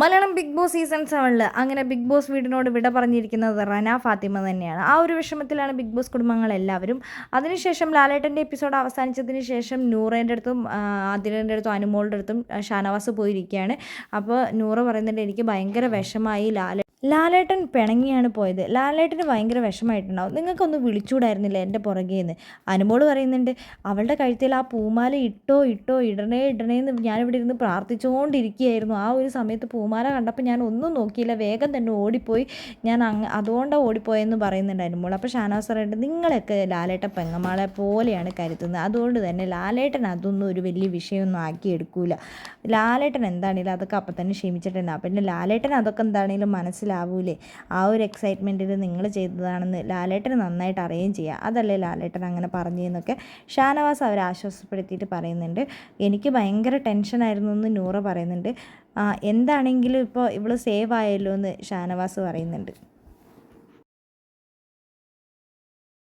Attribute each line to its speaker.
Speaker 1: Malayalam big boss season സെവനിൽ അങ്ങനെ big boss വീടിനോട് വിട പറഞ്ഞിരിക്കുന്നത് റന ഫാത്തിമ തന്നെയാണ്. ആ ഒരു വിഷമത്തിലാണ് ബിഗ് ബോസ് കുടുംബങ്ങളെല്ലാവരും. അതിനുശേഷം ലാലേട്ടന്റെ എപ്പിസോഡ് അവസാനിച്ചതിന് ശേഷം നൂറേന്റെ അടുത്തും ആദിലിന്റെ അടുത്തും അനുമോളുടെ അടുത്തും ഷാനവാസ് പോയിരിക്കുകയാണ്. അപ്പോൾ നൂറ് പറയുന്നുണ്ട് എനിക്ക് ഭയങ്കര വിഷമായി ലാലേ ലാലേട്ടൻ പിണങ്ങിയാണ് പോയത്. ലാലേട്ടന് ഭയങ്കര വിഷമായിട്ടുണ്ടാവും നിങ്ങൾക്കൊന്ന് വിളിച്ചുകൂടായിരുന്നില്ല എന്റെ പുറകേന്ന് അനുമോൾ പറയുന്നുണ്ട് അവളുടെ കഴുത്തിൽ ആ പൂമാല ഇട്ടോ ഇട്ടോ ഇടണേ ഇടണേ എന്ന് ഞാനിവിടെ ഇരുന്ന് പ്രാർത്ഥിച്ചുകൊണ്ടിരിക്കുകയായിരുന്നു. ആ ഒരു സമയത്ത് പൂമാല കണ്ടപ്പോൾ ഞാൻ ഒന്നും നോക്കിയില്ല. വേഗം തന്നെ ഓടിപ്പോയി. ഞാൻ അങ്ങ് അതുകൊണ്ടാണ് ഓടിപ്പോയെന്ന് പറയുന്നുണ്ട് അനുമോൾ അപ്പോൾ ഷാനാസ് പറയുന്നുണ്ട് നിങ്ങളൊക്കെ ലാലേട്ടൻ പെങ്ങമാളെ പോലെയാണ് കരുതുന്നത്. അതുകൊണ്ട് തന്നെ ലാലേട്ടൻ അതൊന്നും ഒരു വലിയ വിഷയമൊന്നും ആക്കി എടുക്കൂല ലാലേട്ടൻ എന്താണെങ്കിലും അതൊക്കെ അപ്പം തന്നെ ക്ഷമിച്ചിട്ടുണ്ടാവും പിന്നെ ലാലേട്ടൻ അതൊക്കെ എന്താണെങ്കിലും മനസ്സിലാവൂലേ ആ ഒരു എക്സൈറ്റ്മെന്റിൽ നിങ്ങൾ ചെയ്തതാണെന്ന് ലാലേട്ടന് നന്നായിട്ട് അറിയുകയും ചെയ്യുക അതല്ലേ ലാലേട്ടൻ അങ്ങനെ പറഞ്ഞെന്നൊക്കെ ഷാനവാസ് അവരെ ആശ്വാസപ്പെടുത്തിയിട്ട് പറയുന്നുണ്ട്. എനിക്ക് ഭയങ്കര ടെൻഷനായിരുന്നു എന്ന് നൂറ പറയുന്നുണ്ട്. എന്താണെങ്കിലും ഇപ്പോൾ ഇവൾ സേവ് ആയല്ലോ എന്ന് ഷാനവാസ് പറയുന്നുണ്ട്.